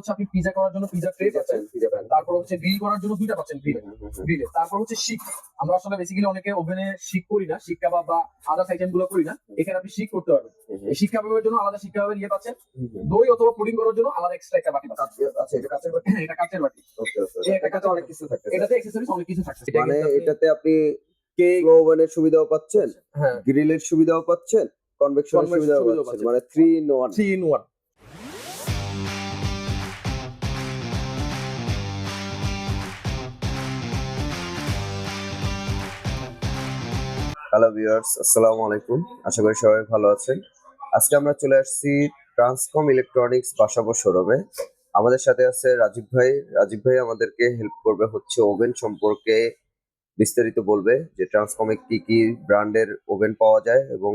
হচ্ছে আপনি পিজা করার জন্য পিজা ট্রে পাচ্ছেন। তারপর হচ্ছে গ্রিল করার জন্য দুইটা পাচ্ছেন গ্রিল গ্রিলে তারপর হচ্ছে শিক। আমরা আসলে বেসিক্যালি অনেকে ওভেনে শিক করি না শিক কাবাব বা আদার্স আইটেমগুলো করি না। এখানে আপনি শিক করতে পারবেন। এই শিক কাবাবের জন্য আলাদা শিক কাবাবের ইয়ে পাচ্ছেন। দই অথবা পুডিং করার জন্য আলাদা এক্সট্রা একটা বাটি পাচ্ছেন। আচ্ছা এটা কাঁচের বাটি? হ্যাঁ, এটা কাঁচের বাটি। এটাতে অনেক কিছু থাকে এটাতে এক্সেসরিজ অনেক কিছু থাকছে মানে এটাতে আপনি কেক ওভেনের সুবিধাও পাচ্ছেন হ্যাঁ। গ্রিলের সুবিধাও পাচ্ছেন কনভেকশনের সুবিধাও পাচ্ছেন। মানে three in one three in one hello viewers আসসালামু আলাইকুম। আশা করি সবাই ভালো আছেন। আজকে আমরা চলে আসছি ট্রান্সকম ইলেকট্রনিক্স বাসাবো শোরুমে। আমাদের সাথে আছে রাজীব ভাই। রাজীব ভাই আমাদেরকে হেল্প করবে হচ্ছে ওভেন সম্পর্কে বিস্তারিত বলবে যে ট্রান্সকমে কি কি ব্র্যান্ডের ওভেন পাওয়া যায় এবং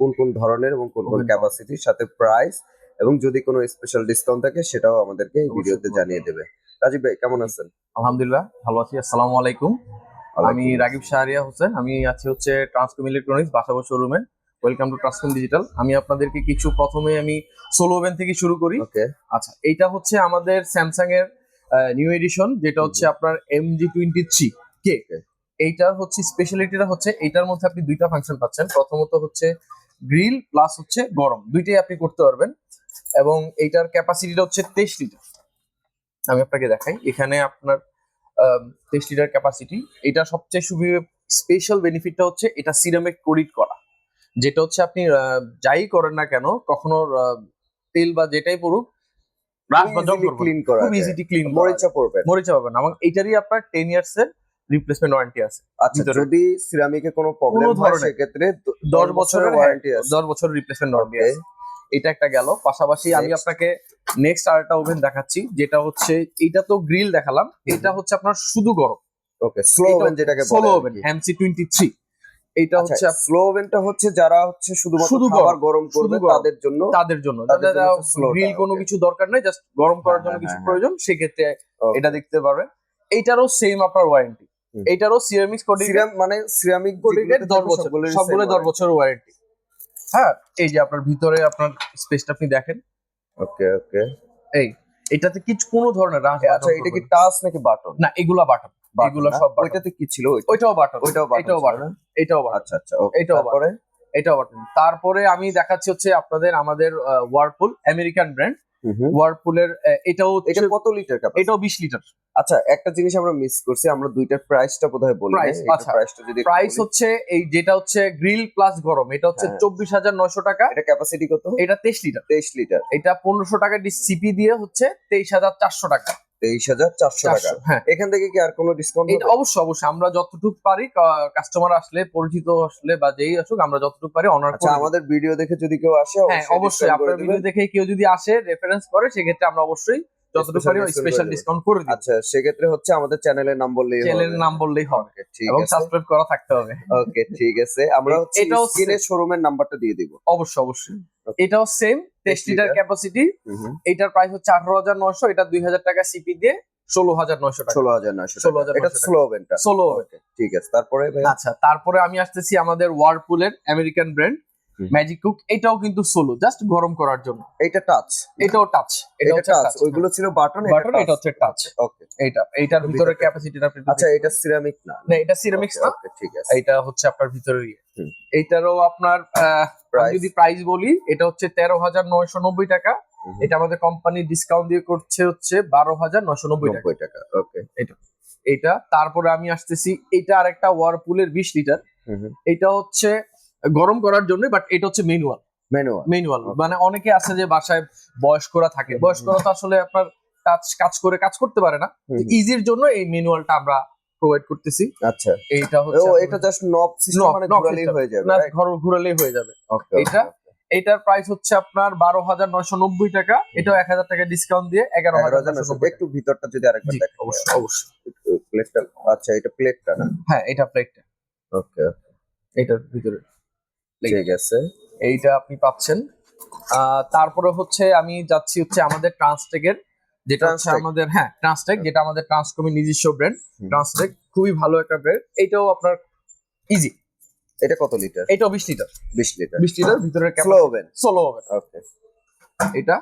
কোন কোন ধরনের এবং কোন কোন ক্যাপাসিটির সাথে প্রাইস এবং যদি কোনো স্পেশাল ডিসকাউন্ট থাকে সেটাও আমাদেরকে এই ভিডিওতে জানিয়ে দেবে। রাজীব ভাই কেমন আছেন? আলহামদুলিল্লাহ ভালো আছি। আসসালামু আলাইকুম। আমি রাগিব শাহরিয়া হোসেন আমি আছি হচ্ছে ট্রান্সকম ইলেকট্রনিক্স বাসাবো শোরুমে ওয়েলকাম টু ট্রান্সকম ডিজিটাল আমি আপনাদেরকে কিছু প্রথমে আমি সোলো ওভেন থেকে শুরু করি। ওকে আচ্ছা এইটা হচ্ছে আমাদের স্যামসাং এর নিউ এডিশন যেটা হচ্ছে আপনার M G twenty three K এইটার হচ্ছে স্পেশালিটিটা হচ্ছে এইটার মধ্যে আপনি দুইটা ফাংশন পাচ্ছেন। প্রথমত হচ্ছে গ্রিল প্লাস হচ্ছে গরম। দুইটাই আপনি করতে পারবেন। এবং এইটার ক্যাপাসিটিটা হচ্ছে তেইশ লিটার আমি আপনাকে দেখাই। এখানে আপনার তেইশ লিটার ক্যাপাসিটি এটা সবচেয়ে সুবি স্পেশাল বেনিফিটটা হচ্ছে এটা সিরামিক কোডিট করা। যেটা হচ্ছে আপনি যাই করেন না কেন কখনো তেল বা যেটাই পড়ুক ব্রাশ বা জং ক্লিন করা খুব ইজিলি ক্লিন মরিচা পড়বে মরিচা পাবেন এবং এইটারই আপনার ইয়ার্স এর রিপ্লেসমেন্ট ওয়ারেন্টি আছে। আচ্ছা যদি সিরামিকে কোনো প্রবলেম হয় সেক্ষেত্রে বছরের ওয়ারেন্টি আছে। বছরের রিপ্লেসমেন্ট ওয়ারেন্টি আছে। এটা একটা গেল। পাশাপাশি আমি আপনাকে নেক্সট আরেকটা ওভেন দেখাচ্ছি যেটা হচ্ছে এটা তো গ্রিল দেখালাম এটা হচ্ছে আপনার শুধু গরম। ওকে স্লো ওভেন যেটাকে solo oven. MC twenty three এটা আচ্ছা হচ্ছে স্লো ওভেনটা হচ্ছে যারা হচ্ছে শুধুমাত্র শুধু খাবার গরম, করবে তাদের জন্য তাদের জন্য। গ্রিল কোনো কিছু দরকার নেই জাস্ট গরম করার হ্যাঁ, জন্য হ্যাঁ, কিছু হ্যাঁ, প্রয়োজন সেক্ষেত্রে. এটা দেখতে পারবে এইটারও সেম আপনার ওয়ারেন্টি। এইটারও সিরামিক্স কোডিং সিরাম মানে সিরামিক কোডিংয়ের দশ বছর সবগুলো দশ বছরের ওয়ারেন্টি হ্যাঁ এই যে আপনার ভিতরে আপনার স্পেসটা আপনি দেখেন। ওকে ওকে এই এটাতে কিছু কোনো ধরনের রাশ আচ্ছা এটা কি টাচ নাকি বাটন? না এগুলা বাটন। এগুলো সব। ওইটাতে কি ছিল ওইটা? ওইটাও বাটন। ওইটাও বাটন এটাও বাটন। এটাও বাটন। আচ্ছা আচ্ছা ওকে এটাও তারপরে? এটাও বাটন। তারপরে আমি দেখাচ্ছি হচ্ছে আপনাদের আমাদের ওয়ারপুল আমেরিকান ব্র্যান্ড। ওয়ারপুলের এটাও এটা কত লিটার এটাও বিশ লিটার আচ্ছা একটা জিনিস আমরা মিস করছি আমরা দুইটার প্রাইসটা বোধহয় বলি Price, আচ্ছা। প্রাইসটা যদি প্রাইস হচ্ছে এই যেটা হচ্ছে গ্রিল প্লাস গরম এটা হচ্ছে হ্যাঁ। চব্বিশ হাজার নয়শো টাকা। এটা ক্যাপাসিটি কত? এটা তেইশ লিটার তেইশ লিটার এটা পনেরোশো টাকা সিপি দিয়ে হচ্ছে তেইশ হাজার চারশো টাকা। তেইশ হাজার চারশো টাকা। হ্যাঁ। এখান থেকে কি আর কোনো ডিসকাউন্ট এটা অবশ্যই অবশ্যই। আমরা যতটুকু পারি কাস্টমার আসলে পরিচিত আসলে বা যেই আসুক আমরা যতটুকু পারি অনার আচ্ছা আমাদের ভিডিও দেখে যদি কেউ আসে হ্যাঁ অবশ্যই আপনার ভিডিও দেখে কেউ যদি আসে রেফারেন্স করে সেক্ষেত্রে আমরা অবশ্যই যতটুকু পারি স্পেশাল ডিসকাউন্ট করে দিই আচ্ছা সেক্ষেত্রে হচ্ছে আমাদের চ্যানেলের নাম বললেই চ্যানেলের নাম বললেই হবে। ওকে ঠিক এবং সাবস্ক্রাইব করা থাকতে হবে। ওকে ঠিক আছে। আমরা হচ্ছে শোরুমের নাম্বারটা দিয়ে দিব। অবশ্যই অবশ্যই। এটাও সেম লিটার। ক্যাপাসিটি এটার প্রাইস হচ্ছে আঠারো হাজার নয়শো এটা দুই হাজার টাকা সিপি দিয়ে ষোলো হাজার নয়শো টাকা। ষোলো হাজার নয়শো 16,900 এটা টাকা। স্লো ওভেনটা ষোলো ঠিক আছে। তারপরে আচ্ছা তারপরে আমি আসতেছি আমাদের ওয়ারপুলের আমেরিকান ব্র্যান্ড। ম্যাজিক কুক এটাও কিন্তু সোলো জাস্ট গরম করার জন্য। এটা টাচ এটাও টাচ এটা এটা হচ্ছে টাচ ওইগুলো ছিল বাটন বাটন এটা হচ্ছে টাচ ওকে এটা এইটার ভিতরে ক্যাপাসিটিটা আপনি আচ্ছা এটা সিরামিক না? না এটা সিরামিক্স না। ঠিক আছে। এইটা হচ্ছে আপনার ভিতরে ইয়ে। এইটারও আপনার যদি প্রাইস বলি এটা হচ্ছে তেরো হাজার নয়শো নব্বই টাকা। এটা আমাদের কোম্পানি ডিসকাউন্ট দিয়ে করছে হচ্ছে বারো হাজার নয়শো নব্বই টাকা। ওকে এটা তারপরে আমি আসতেছি এটা আরেকটা ওয়ারপুলের বিশ লিটার এটা হচ্ছে গরম করার জন্য বাট এটা হচ্ছে ম্যানুয়াল ম্যানুয়াল ম্যানুয়াল মানে অনেকে আছে যে বাসায় বয়স্করা থাকে। বয়স্করা তো আসলে আপনার কাজ কাজ করে কাজ করতে পারে না। ইজির জন্য এই ম্যানুয়ালটা আমরা প্রোভাইড করতেছি। আচ্ছা। এইটা ও হচ্ছে এটা জাস্ট নব সিস্টেম মানে ঘোরালেই হয়ে যাবে না ঘর ঘুরালেই হয়ে যাবে। এটা। এটার প্রাইস হচ্ছে আপনার বারো হাজার নয়শো নব্বই টাকা। এটাও এক হাজার টাকা ডিসকাউন্ট দিয়ে এগারো হাজার একটু ভিতরটা যদি আরেকবার দেখেন। অবশ্যই অবশ্যই। প্লেটটা আচ্ছা এটা প্লেটটা না? হ্যাঁ এটা প্লেটটা ওকে এটার ভিতরে। ঠিক আছে। এইটা আপনি পাচ্ছেন। তারপরে হচ্ছে আমি যাচ্ছি হচ্ছে আমাদের ট্রান্সটেকের যেটা হচ্ছে আমাদের হ্যাঁ ট্রান্সটেক যেটা আমাদের ট্রান্সকমের নিজস্ব ব্র্যান্ড ট্রান্সটেক খুবই ভালো একটা ব্র্যান্ড এটাও আপনার ইজি এটা কত লিটার এটাও বিশ লিটার বিশ লিটার বিশ লিটার ভিতরে স্লো ওভেন সোলো হবে ওকে এটা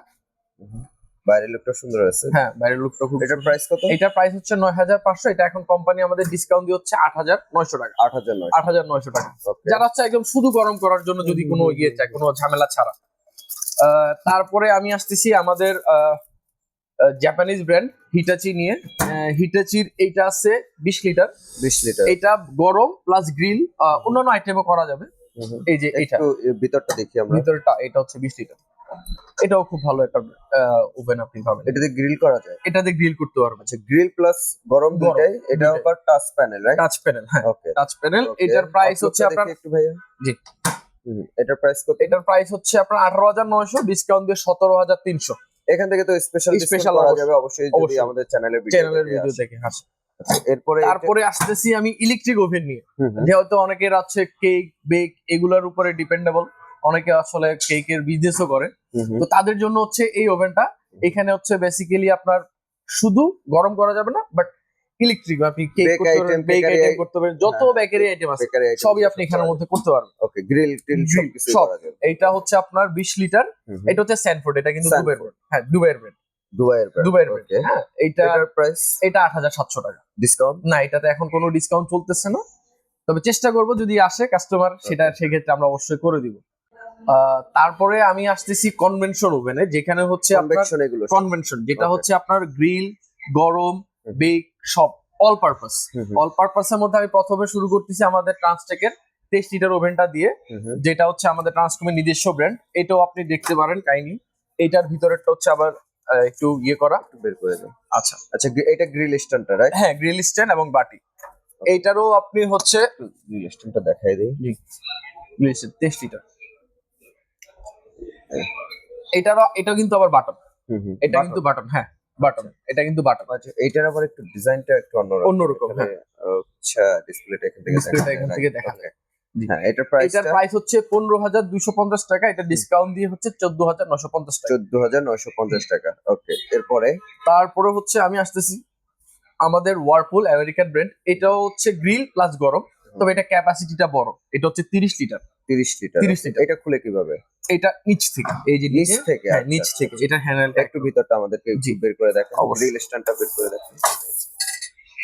বাইরের লুকটা সুন্দর আছে। হ্যাঁ বাইরের লুকটা খুব এটার প্রাইস কত? এটার প্রাইস হচ্ছে নয় হাজার পাঁচশো। এটা এখন কোম্পানি আমাদের ডিসকাউন্ট দিয়ে হচ্ছে আট হাজার নয়শো টাকা। আট হাজার নয় আট হাজার নয়শো টাকা। যারা হচ্ছে একদম শুধু গরম করার জন্য যদি কোনো ইয়ে চায় কোনো ঝামেলা ছাড়া। তারপরে আমি আসতেছি আমাদের জাপানিজ ব্র্যান্ড হিটাচি নিয়ে। হিটাচির এইটা আছে বিশ লিটার। বিশ লিটার। এটা গরম প্লাস গ্রিল অন্যান্য আইটেমও করা যাবে। এই যে এইটা। ভিতরটা দেখি আমরা। ভিতরটা এটা হচ্ছে বিশ লিটার। এটাও খুব ভালো একটা ওভেন আপনি পাবেন। এটাতে গ্রিল করা যায়। এটাতে গ্রিল করতে পারবেন। আচ্ছা গ্রিল প্লাস গরম দুটাই এটা। আবার touch panel right? Touch panel হ্যাঁ। Okay touch panel. এটার প্রাইস হচ্ছে আপনার একটু ভাইয়া। জি। এটার প্রাইস কত? এটার প্রাইস হচ্ছে আপনার আঠারো হাজার নয়শো ডিসকাউন্ট দিয়ে সতেরো হাজার তিনশো। এখান থেকে তো স্পেশাল স্পেশাল করা যাবে অবশ্যই যদি। আমাদের চ্যানেলের চ্যানেলের ভিডিও দেখে হাসি এরপরে তারপরে আসতেছি আমি ইলেকট্রিক ওভেন নিয়ে। যেহেতু অনেকের আছে কেক বেক এগুলোর উপরে ডিপেন্ডেবল অনেকে আসলে কেকের বিজনেসও করে। তো তাদের জন্য হচ্ছে এই ওভেনটা এখানে হচ্ছে বেসিক্যালি আপনার শুধু গরম করা যাবে না বাট ইলেকট্রিক আপনি কেক করতে পারবেন যত বেকারি আইটেম আছে সবই আপনি এখানের মধ্যে করতে পারবেন। ওকে গ্রিল টিল সবকিছু সব। করা যাবে। এইটা হচ্ছে আপনার বিশ লিটার হুম, হুম। এটা হচ্ছে স্যানফোর্ড এটা কিন্তু দুবাইয়ের ব্র্যান্ড হ্যাঁ দুবাইয়ের ব্র্যান্ড দুবাইয়ের brand, দুবাইয়ের ব্র্যান্ড হ্যাঁ এইটা প্রাইস এটা আট হাজার সাতশো টাকা। ডিসকাউন্ট না এটাতে এখন কোনো ডিসকাউন্ট চলতেছে না। তবে চেষ্টা করব যদি আসে কাস্টমার সেটা সেক্ষেত্রে আমরা অবশ্যই করে দিব। তারপরে আমি আসতেছি কনভেনশন ওভেনে যেখানে হচ্ছে কনভেকশন এগুলো কনভেনশন যেটা হচ্ছে আপনার গ্রিল গরম। বেক সব অল পারপাস অল পারপাসের মধ্যে আমি প্রথমে শুরু করতেছি আমাদের ট্রান্সটেকের তেইশ লিটার ওভেনটা দিয়ে। যেটা হচ্ছে আমাদের ট্রান্সকমের নিজস্ব ব্র্যান্ড এটাও আপনি দেখতে পারেন কাইনি এটার ভিতরেরটা হচ্ছে আবার একটু ইয়ে করা। বের করে দাও আচ্ছা। আচ্ছা এটা গ্রিল স্ট্যান্ডটা রাইট হ্যাঁ গ্রিল স্ট্যান্ড এবং বাটি। এইটারও আপনি হচ্ছে গ্রিল স্ট্যান্ডটা দেখাই দেই। তেইশ লিটার এটারও এটা কিন্তু আবার বাটন হুম, হুম। এটা কিন্তু বাটন হ্যাঁ বাটন এটা কিন্তু বাটন আচ্ছা এইটার আবার একটু ডিজাইনটা একটু অন্যরকম। অন্যরকম, এখানে, আচ্ছা ডিসপ্লেটা এখান থেকে দেখা এখান থেকে দেখা. যায়। জি। হ্যাঁ এটার এটার প্রাইস হচ্ছে পনেরো হাজার দুইশো পঞ্চাশ টাকা। এটা ডিসকাউন্ট দিয়ে হচ্ছে চোদ্দ হাজার নশো পঞ্চাশ টাকা। চোদ্দ হাজার নয়শো পঞ্চাশ টাকা। ওকে এরপরে? তারপরে হচ্ছে আমি আসতেছি আমাদের ওয়ারপুল আমেরিকান ব্র্যান্ড এটাও হচ্ছে গ্রিল প্লাস গরম। তবে এটা ক্যাপাসিটিটা বড়। এটা হচ্ছে তিরিশ লিটার তিরিশ লিটার 30 লিটার। এটা খুলে কীভাবে? এটা নিচ থেকে। এই যে নিচ থেকে হ্যাঁ আচ্ছা, নিচ থেকে। আচ্ছা। এটা হ্যান্ডেলটা একটু ভিতরটা আমাদেরকে বের করে দেখেন। গ্রিল স্ট্যান্ডটা বের করে দেখেন।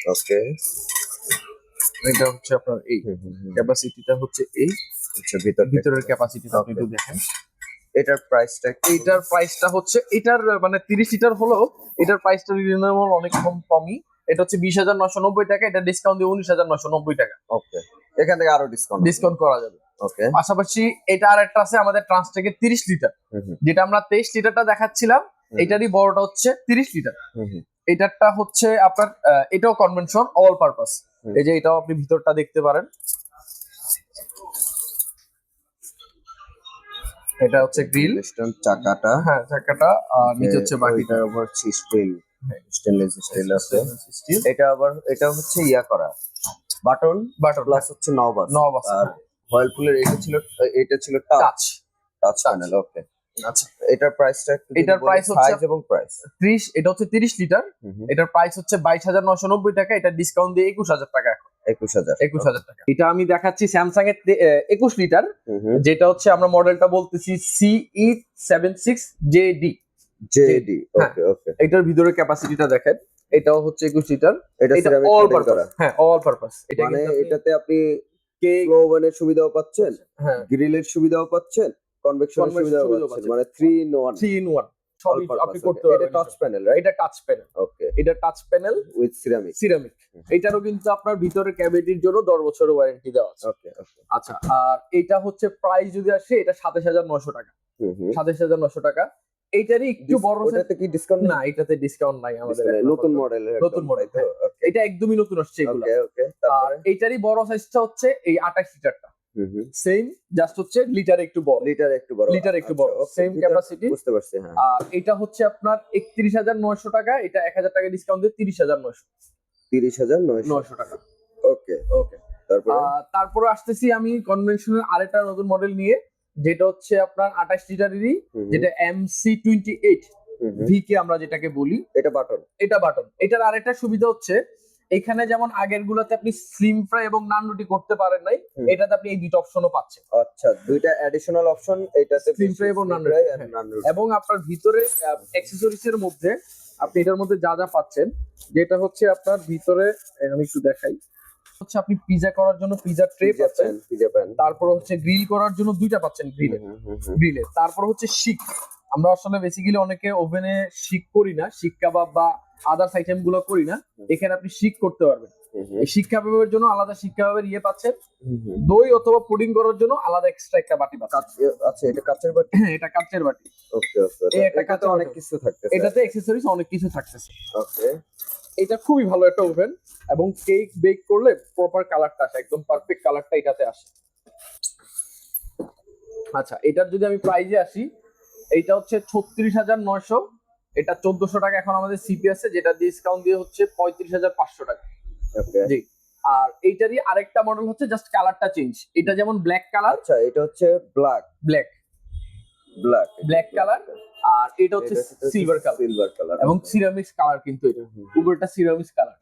ওকে। এটা হচ্ছে আপনার এই ক্যাপাসিটিটা হচ্ছে এই। আচ্ছা ভিতর ভিতরের ক্যাপাসিটিটা আপনি. একটু দেখেন। এটার প্রাইসটা এইটার প্রাইসটা হচ্ছে এটার মানে তিরিশ লিটার হলেও এটার প্রাইসটা রিজনেবল অনেক কম কমই। এটা হচ্ছে বিশ হাজার নশো নব্বই টাকা এটা ডিসকাউন্ট দিয়ে উনিশ হাজার নশো নব্বই টাকা। ওকে। এখান থেকে আরও ডিসকাউন্ট ডিসকাউন্ট করা যাবে। পাশাপাশি এটা আর একটা আছে আমাদের ট্রান্সটেকের তিরিশ লিটার যেটা আমরা তেইশ লিটারটা দেখাচ্ছিলাম এটারই বড়টা হচ্ছে তিরিশ লিটার এটারটা হচ্ছে আপনার এটাও কনভেনশন অল পারপাস এই যে এটাও আপনি ভিতরটা দেখতে পারেন। এটা হচ্ছে গ্রিল স্ট্যান্ড চাকাটা। হ্যাঁ চাকাটা আর নিচে হচ্ছে বাকিটা আবার স্টিল স্টেনলেস স্টিল আছে। এটা আবার এটা হচ্ছে ইয়া করা। বাটন বাটন প্লাস হচ্ছে নব আছে নব আছে, আর হোয়াইলপুলের এটা ছিল এটা ছিল টাচ টাচ প্যানেল ওকে আচ্ছা। এটার প্রাইসটা এটার price হচ্ছে- সাইজ এবং প্রাইস 30 এটা হচ্ছে 30 লিটার এটার প্রাইস হচ্ছে বাইশ হাজার নশো নব্বই টাকা এটা ডিসকাউন্ট দিয়ে একুশ হাজার টাকা এখন। একুশ হাজার। একুশ হাজার টাকা। এটা আমি দেখাচ্ছি স্যামসাং এর একুশ লিটার হুম হুম। যেটা হচ্ছে আমরা মডেলটা বলতেছি CE seven six J D JD. Okay okay এটার ভিতরে ক্যাপাসিটিটা দেখেন। এটাও হচ্ছে একুশ লিটার এটা এটা অল পারপাস হ্যাঁ অল পারপাস এটা মানে এটাতে আপনি ওভেনের সুবিধাও পাচ্ছেন হ্যাঁ। গ্রিলের সুবিধাও পাচ্ছেন কনভেকশনের সুবিধাও পাচ্ছেন। মানে three in one three in one সবই আপনি করতে এটা টাচ প্যানেল রাইট এটা টাচ প্যানেল ওকে এটা touch panel with ceramic ceramic এটারও কিন্তু আপনার ভিতরে ক্যাভিটির জন্য দশ বছরের ওয়ারেন্টি দেওয়া আছে। ওকে আচ্ছা আর এটা হচ্ছে প্রাইস যদি আসে এটা সাতাশ হাজার নশো টাকা। হুম হুম। সাতাশ হাজার নশো টাকা। এইটারই একটু বড় ওটাতে কি ডিসকাউন্ট না এটাতে ডিসকাউন্ট নাই আমাদের নতুন মডেলের নতুন model, হ্যাঁ। এটা একদমই নতুন আসছে এগুলো। আর তারপরে? এইটারই বড় সাইজটা হচ্ছে এই আঠাশ লিটারটা। হুম হুম। সেম জাস্ট হচ্ছে লিটার একটু বড়। লিটার একটু বড়। লিটার একটু আচ্ছা, বড় সেম লিটার ক্যাপাসিটি বুঝতে পারছি হ্যাঁ। আর এটা হচ্ছে আপনার একত্রিশ হাজার নয়শো টাকা এটা এক হাজার টাকা ডিসকাউন্ট দিয়ে তিরিশ হাজার নয়শো। তিরিশ হাজার নয়শো। নয়শো টাকা। ওকে ওকে তারপরে? তারপরে আসতেছি আমি কনভেনশনাল আরেকটা নতুন মডেল নিয়ে। যেটা হচ্ছে আপনার আঠাশ লিটারেরই যেটা এমসি টোয়েন্টি এইট হুম হুম। ভি কে আমরা যেটাকে বলি। এটা বাটন এটা বাটন এটার আরেকটা সুবিধা হচ্ছে এখানে যেমন আগের গুলাতে আপনি স্লিম ফ্রাই এবং নান রুটি করতে পারেন নাই এটাতে আপনি এই দুটো অপশনও পাচ্ছেন। আচ্ছা দুইটা অ্যাডিশনাল অপশন এটাতে Slim fry এবং নান হ্যাঁ। এবং আপনার ভিতরে অ্যাক্সেসরিজ এর মধ্যে আপনি এটার মধ্যে যা যা পাচ্ছেন যেটা হচ্ছে আপনার ভিতরে আমি একটু দেখাই। হচ্ছে আপনি পিজা করার জন্য পিজা ট্রে পাচ্ছেন। পিজা প্যান তারপর হচ্ছে গ্রিল করার জন্য দুইটা পাচ্ছেন গ্রিলে গ্রিলে তারপর হচ্ছে শিক। আমরা আসলে বেসিক্যালি অনেকে ওভেনে শিক করি না শিক কাবাব বা আদার্স আইটেমগুলো করি না। এখানে আপনি শিক করতে পারবেন। এই শিক কাবাবের জন্য আলাদা শিক কাবাবের ইয়ে পাচ্ছেন। দই অথবা পুডিং করার জন্য আলাদা এক্সট্রা একটা বাটি পাচ্ছেন। আচ্ছা এটা কাচের বাটি? এটা কাঁচের বাটি। ওকে ওকে এটাতে কাঁচের অনেক কিছু থাকতেছে। এটাতে অ্যাক্সেসরিজ অনেক কিছু থাকতেছে। ওকে। এটা খুবই ভালো একটা ওভেন এবং কেক বেক করলে প্রপার কালারটা আসে একদম পারফেক্ট কালারটা এটাতে আসে। আচ্ছা এটার যদি আমি প্রাইজে আসি এইটা হচ্ছে ছত্রিশ হাজার নয়শো এটা চোদ্দশো টাকা এখন আমাদের সিপি আছে যেটা ডিসকাউন্ট দিয়ে হচ্ছে পঁয়ত্রিশ হাজার পাঁচশো টাকা। জি আর এইটারই আরেকটা মডেল হচ্ছে জাস্ট কালারটা চেঞ্জ এটা যেমন ব্ল্যাক কালার আচ্ছা এটা হচ্ছে black black black black colour আর এটা হচ্ছে সিলভার কালার সিলভার কালার এবং সিরামিক্স কালার কিন্তু এটা। উপরটা সিরামিক্স কালার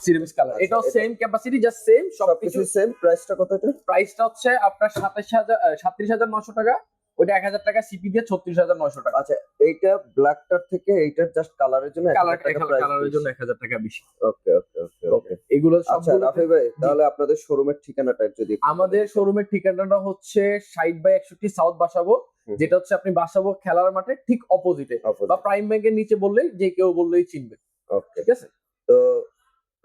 সিরামিক্স কালার আচ্ছা, এটাও সেম ক্যাপাসিটি জাস্ট সেম সবকিছু সেম প্রাইসটা কত এটা? প্রাইসটা হচ্ছে আপনার সাতাশ হাজার সাতত্রিশ হাজার নশো টাকা। ওইটা এক হাজার টাকা সিপি দিয়ে ছত্রিশ হাজার নশো টাকা। আচ্ছা এইটা ব্ল্যাকটার থেকে এইটার জাস্ট কালারের জন্য কালার কালারের জন্য এক হাজার টাকা বেশি। ওকে ওকে ওকে ওকে এগুলো আচ্ছা রাফি ভাই তাহলে আপনাদের শোরুমের ঠিকানাটা যদি আমাদের শোরুমের ঠিকানাটা হচ্ছে ষাট বাই একষট্টি সাউথ বাসাবো যেটা হচ্ছে আপনি বাসাবো খেলার মাঠে ঠিক অপোজিটে বা প্রাইম ব্যাংকের নিচে বললেই যে কেউ বললেই চিনবে। ওকে ঠিক আছে? তো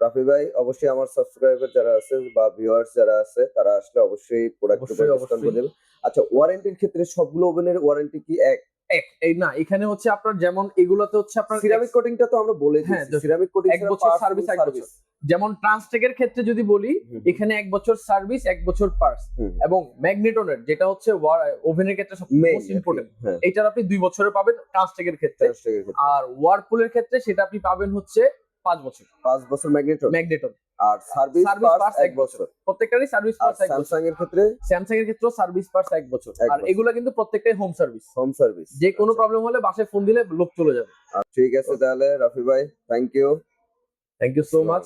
রাফি ভাই অবশ্যই আমার সাবস্ক্রাইবার যারা আছে বা ভিউয়ার্স যারা আছে তারা আসলে অবশ্যই প্রোডাক্ট ডিসকাউন্ট। করে দেবে। আচ্ছা ওয়ারেন্টির ক্ষেত্রে সবগুলো ওভেনের ওয়ারেন্টি কি এক? এই না এখানে হচ্ছে আপনার যেমন এগুলোতে হচ্ছে আপনার সিরামিক কোটিংটা তো আমরা বলে হ্যাঁ, সিরামিক কোটিং এক বছর সার্ভিস এক বছর। যেমন ট্রান্সটেকের ক্ষেত্রে যদি বলি এখানে এক বছর সার্ভিস এক বছর পার্স এবং ম্যাগনেটনের যেটা হচ্ছে ওভেনের ক্ষেত্রে ইম্পর্টেন্ট হ্যাঁ। এটার আপনি দুই বছরে পাবেন ট্রান্সটেকের ক্ষেত্রে। ট্রান্সটেকের ক্ষেত্রে। আর ওয়ারপুলের ক্ষেত্রে সেটা আপনি পাবেন হচ্ছে পাঁচ বছর। পাঁচ বছর ম্যাগনেটর? ম্যাগনেটন আর সার্ভিস পার্টস এক বছর? প্রত্যেকটারই সার্ভিস পার্টস এক বছর। স্যামসাং এর ক্ষেত্রে? স্যামসাং এর ক্ষেত্রেও সার্ভিস পার্স এক বছর। আর এগুলা এগুলো কিন্তু প্রত্যেকটাই হোম সার্ভিস। Home service. যে কোনো প্রবলেম হলে বাসায় ফোন দিলে লোক চলে যাবে। ঠিক আছে তাহলে রাফি ভাই thank you thank you so much